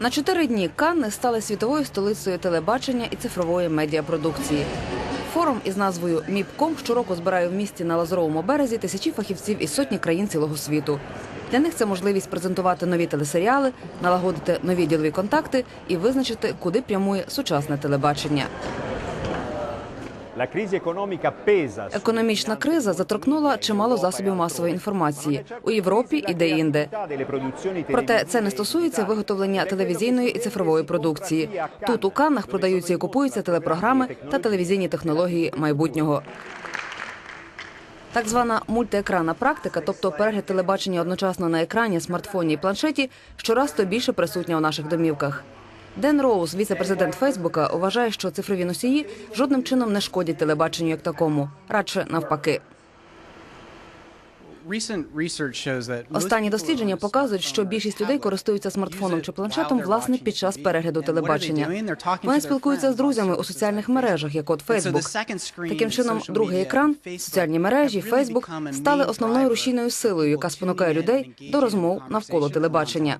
На чотири дні Канни стали світовою столицею телебачення і цифрової медіапродукції. Форум із назвою МІПКОМ щороку збирає в місті на Лазуровому березі тисячі фахівців із сотні країн цілого світу. Для них це можливість презентувати нові телесеріали, налагодити нові ділові контакти і визначити, куди прямує сучасне телебачення. Економічна криза заторкнула чимало засобів масової інформації у Європі і де-інде. Проте це не стосується виготовлення телевізійної і цифрової продукції. Тут у Каннах продаються і купуються телепрограми та телевізійні технології майбутнього. Так звана мультиекранна практика, тобто перегляд телебачення одночасно на екрані, смартфоні і планшеті, щораз то більше присутня у наших домівках. Ден Роуз, віце-президент Фейсбука, вважає, що цифрові носії жодним чином не шкодять телебаченню як такому, радше навпаки. Останні дослідження показують, що більшість людей користуються смартфоном чи планшетом власне під час перегляду телебачення. Вони спілкуються з друзями у соціальних мережах, як от Фейсбук. Таким чином, другий екран, соціальні мережі, Фейсбук стали основною рушійною силою, яка спонукає людей до розмов навколо телебачення.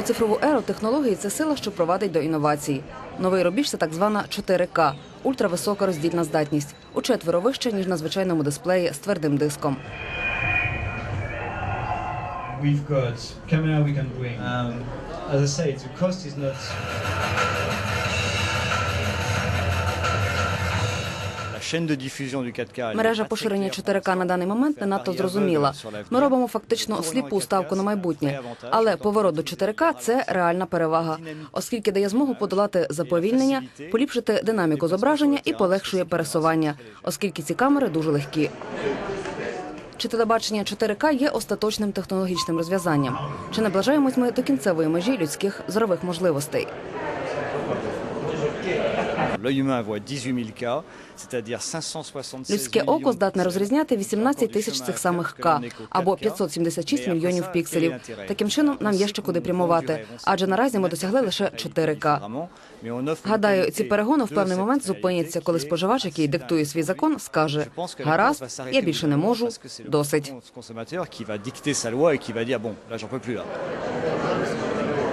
У цифрову еру технології це сила, що провадить до інновацій. Новий рубіж це так звана 4К – ультрависока роздільна здатність, у четверо вища, ніж на звичайному дисплеї з твердим диском. We've got camera we can bring. Um, as I say, the cost is not Мережа поширення 4К на даний момент не надто зрозуміла. Ми робимо фактично сліпу ставку на майбутнє, але поворот до 4К – це реальна перевага, оскільки дає змогу подолати заповільнення, поліпшити динаміку зображення і полегшує пересування, оскільки ці камери дуже легкі. Чи телебачення 4К є остаточним технологічним розв'язанням? Чи наближаємось ми до кінцевої межі людських зорових можливостей? Людське око здатне розрізняти 18 тисяч цих самих К або 576 мільйонів пікселів. Таким чином нам є ще куди прямувати, адже наразі ми досягли лише 4К. Гадаю, ці перегони в певний момент зупиняться, коли споживач, який диктує свій закон, скаже: гаразд, я більше не можу, досить.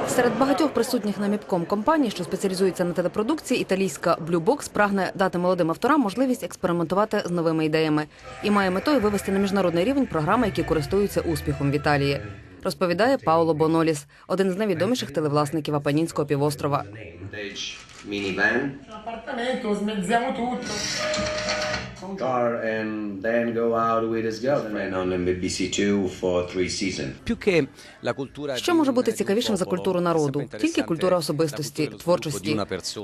Серед багатьох присутніх на міпком компаній, що спеціалізуються на телепродукції, італійська Blue Box прагне дати молодим авторам можливість експериментувати з новими ідеями і має метою вивести на міжнародний рівень програми, які користуються успіхом в Італії. Розповідає Пауло Боноліс, один з найвідоміших телевласників Апенінського півострова. Car and then go out with his girlfriend on BBC2 for three seasons. Що може бути цікавішим за культуру народу? Тільки культура особистості, творчості.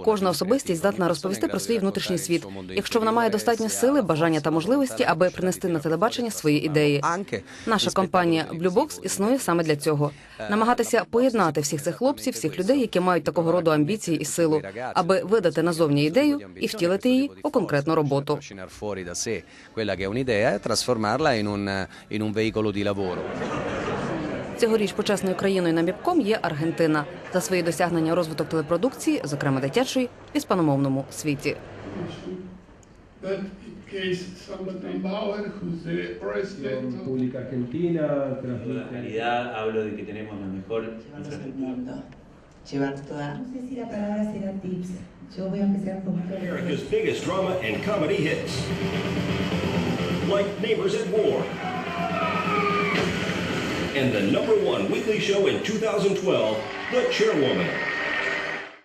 Кожна особистість здатна розповісти про свій внутрішній світ, якщо вона має достатньо сили, бажання та можливості, аби принести на телебачення свої ідеї. Наша компанія Blue Box існує саме для цього: намагатися поєднати всіх цих хлопців, всіх людей, які мають такого роду амбіції і силу, аби видати назовні ідею і втілити її у конкретну роботу. Fuori da sé quella che è un'idea e trasformarla in un, in un veicolo di lavoro. Цьогоріч почесною країною на Міпком є Аргентина за свої досягнення розвиток телепродукції, зокрема дитячої, в іспаномовному світі. That llevar toda. No sé si la palabra será tips. Yo voy a empezar con. America's biggest drama and comedy hits. Like Neighbors at War. And the number one weekly show in 2012, The Chairwoman.